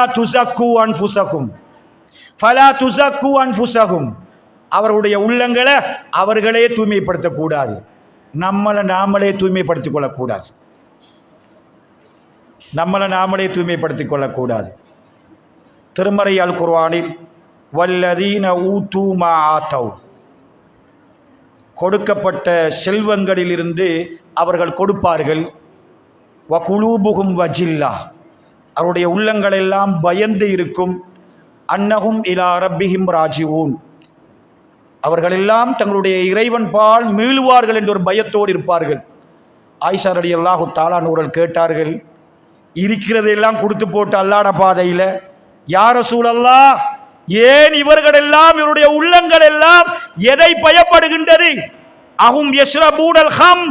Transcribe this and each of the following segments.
துசக்கு அன்புசகும் ஃபலா துசக்கு அன்புசகும் அவருடைய உள்ளங்களை அவர்களே தூய்மைப்படுத்தக்கூடாது. நம்மளை நாமளே தூய்மைப்படுத்திக் கொள்ளக்கூடாது நம்மளை நாமளே தூய்மைப்படுத்திக் கொள்ளக்கூடாது திருமறையால் குர்வானில் வல்லதீன ஊத்து மா ஆத்தவ் கொடுக்கப்பட்ட செல்வங்களிலிருந்து அவர்கள் கொடுப்பார்கள் வ வஜில்லா. அவருடைய உள்ளங்களெல்லாம் பயந்து இருக்கும். அன்னகும் இலா ரப்பிஹிம் ராஜிவூன் அவர்களெல்லாம் தங்களுடைய இறைவன் பால் மீளுவார்கள் என்ற ஒரு பயத்தோடு இருப்பார்கள். ஆயிஷார் அடி அல்லாஹு தாலானூரல் கேட்டார்கள் இருக்கிறதையெல்லாம் கொடுத்து போட்டு அல்லாட பாதையில் யார சூழல்லா ஏன் இவர்களெல்லாம் இவருடைய உள்ளங்கள் எல்லாம் எதை பயப்படுகின்றது? அகும் யஸ்ரபூடல் ஹம்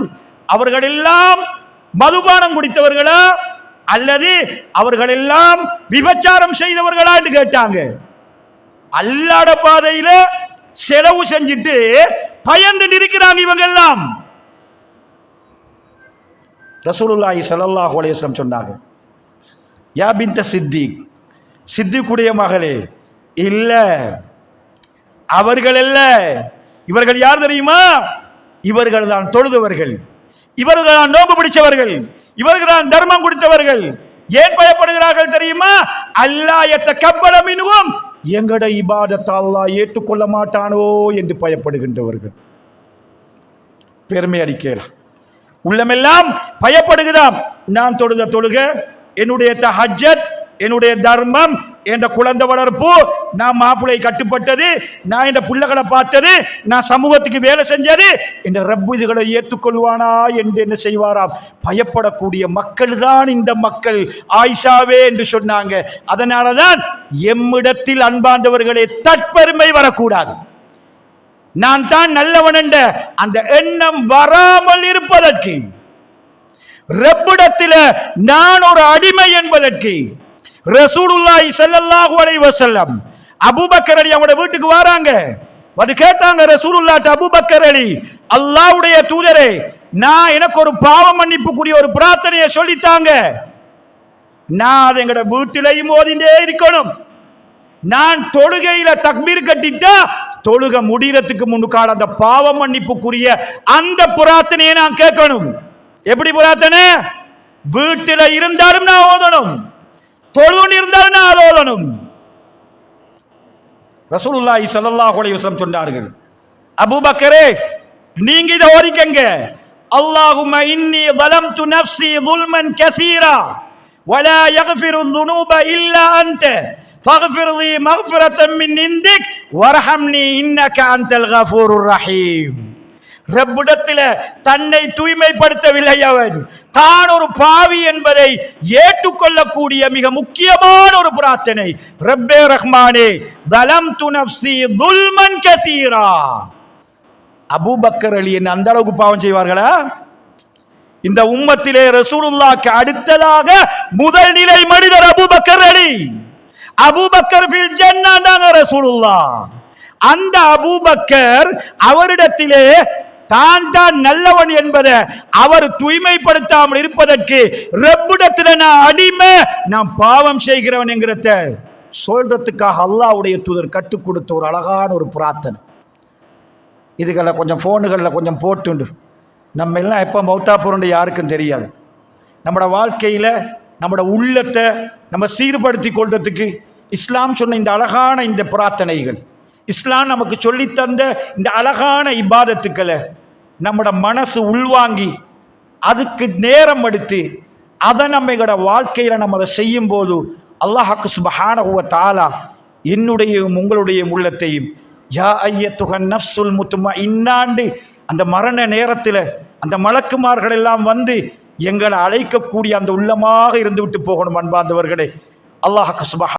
அவர்கள் எல்லாம் மதுபானம் குடித்தவர்களா? அல்லது அவர்கள் எல்லாம் விபச்சாரம் செய்தவர்களா என்று கேட்டாங்க. அல்லாட பாதையில செலவு செஞ்சுட்டு பயந்துட்டு இருக்கிறாங்க இவங்க எல்லாம் ரசூலுல்லாஹி ஸல்லல்லாஹு அலைஹி வஸல்லம் சொன்னாங்க யா பின்த சித்திக் சித்திக்குடைய மகளே இல்ல அவர்கள் அல்ல. இவர்கள் யார் தெரியுமா? இவர்கள் தான் தொழுதவர்கள். இவர்கள் தான் நோம்பு பிடிச்சவர்கள். இவர்கள் தான் தர்மம் கொடுத்தவர்கள். ஏன் பயப்படுகிறார்கள் தெரியுமா? அல்லாயத்த கப்பலமினுவும் எங்கட இபாதத்தை அல்லாஹ் ஏற்றுக்கொள்ள மாட்டானோ என்று பயப்படுகின்றவர்கள். பெருமை அடிக்கலாம் உள்ளமெல்லாம் பயப்படுகிறான் நான் தொழுத தொழுக என்னுடைய ஹஜ்ஜத் என்னுடைய தர்மம் என்ற குழந்தை வளர்ப்பு நான் மாப்பிள்ளை கட்டுப்பட்டது நான் இந்த பிள்ளைகளை பார்த்தது நான் சமூகத்துக்கு வேலை செஞ்சது இந்த ரப்பு இதுகளை ஏற்றுக்கொள்வானா என்று என்ன செய்வாராம்? பயப்படக்கூடிய மக்கள் தான் இந்த மக்கள். ஆயிஷாவே என்று சொன்னாங்க. அதனால தான் எம்மிடத்தில் அன்பார்ந்தவர்களே தற்பெருமை வரக்கூடாது. நான் தான் நல்லவன் என்ற அந்த எண்ணம் வராமல் இருப்பதற்கு ரப்பிடத்தில் நான் ஒரு அடிமை என்பதற்கு ரசூலுல்லாஹி ஸல்லல்லாஹு அலைஹி வஸல்லம். அபூபக்கர் அலி அவங்களோட வீட்டுக்கு வராங்க. வந்து கேட்டாங்க ரசூலுல்லாஹ் அபூபக்கர் அலி அல்லாஹ்வுடைய தூதரே நான் எனக்கு ஒரு பாவ மன்னிப்புக்குரிய ஒரு பிரார்த்தனையை சொல்லித்தாங்க. நான் அதை எங்கட வீட்டிலையும் ஓதிண்டே இருக்கணும். நான் தொழுகையில தக்மீர் கட்டிட்டா தொழுக முடிகிறதுக்கு முன்னுக்கான அந்த பாவ மன்னிப்புக்குரிய அந்த பிரார்த்தனையை நான் கேட்கணும். எப்படி பிரார்த்தனை? வீட்டில இருந்தாலும் நான் ஓதணும். தொழுன்னு இருந்தாலும் நான் அதை ஓதணும் ரசூலுல்லாஹி ஸல்லல்லாஹு அலைஹி வஸல்லம் சொன்னார்கள் அபூபக்கரே நீங்க இதை ஓதிக்கங்க அல்லாஹும்ம இன்னி ظلمت نفسي ظلما كثيرا ولا يغفر الذنوب الا انت فاغفر لي مغفرة من عندك وارحمني انك انت الغفور الرحيم ரப்பிடத்தில் தன்னை தூய்மைப்படுத்தவில்லை அவன். தான் ஒரு பாவி என்பதை ஏற்றுக்கொள்ளக்கூடிய மிக முக்கியமான ஒரு பிரார்த்தனை. ரப்பே ரஹ்மானே தலம் துனப்சி துல்மன் கதீரா அபூபக்கர் அலி என்ன அந்த அளவுக்கு பாவம் செய்வார்களா? இந்த உம்மத்திலே ரசூலுல்லாக்கு அடுத்ததாக முதல் நிலை மனிதர் அபூபக்கர் அலி. அபூபக்கர் ஃபில் ஜன்னா ரசூலுல்லா. அந்த அபூபக்கர் அவரிடத்திலே தான் தான் நல்லவன் என்பதை அவர் தூய்மைப்படுத்தாமல் இருப்பதற்கு ரப்பிடத்தில் நான் அடிமை நான் பாவம் செய்கிறவன் என்கிறத சொல்றதுக்காக அல்லாவுடைய தூதர் கற்றுக் கொடுத்த ஒரு அழகான ஒரு பிரார்த்தனை. இதுகளை கொஞ்சம் ஃபோனுகளில் கொஞ்சம் போட்டுண்டு. நம்ம எல்லாம் எப்போ மௌத்தா போகிறோன்னு யாருக்கும் தெரியாது. நம்மளோட வாழ்க்கையில் நம்மளோட உள்ளத்தை நம்ம சீர்படுத்தி கொள்றதுக்கு இஸ்லாம் சொன்ன இந்த அழகான இந்த பிரார்த்தனைகள். இஸ்லாம் நமக்கு சொல்லித்தந்த இந்த அழகான இபாதத்துக்களை நம்மட மனசு உள்வாங்கி அதுக்கு நேரம் எடுத்து அதை நம்ம எங்களோட வாழ்க்கையில் நம்ம அதை செய்யும் போது அல்லாஹாக்கு சுபஹானஹுவ தாலா என்னுடையும் உங்களுடைய உள்ளத்தையும் யா ஐயத்துகன் நப்சுல் முத்துமா இன்னாண்டு அந்த மரண நேரத்தில் அந்த மலக்குமார்கள் எல்லாம் வந்து எங்களை அழைக்கக்கூடிய அந்த உள்ளமாக இருந்து விட்டு போகணும் அன்பாந்தவர்களே அல்லாஹாக்கு சுபஹா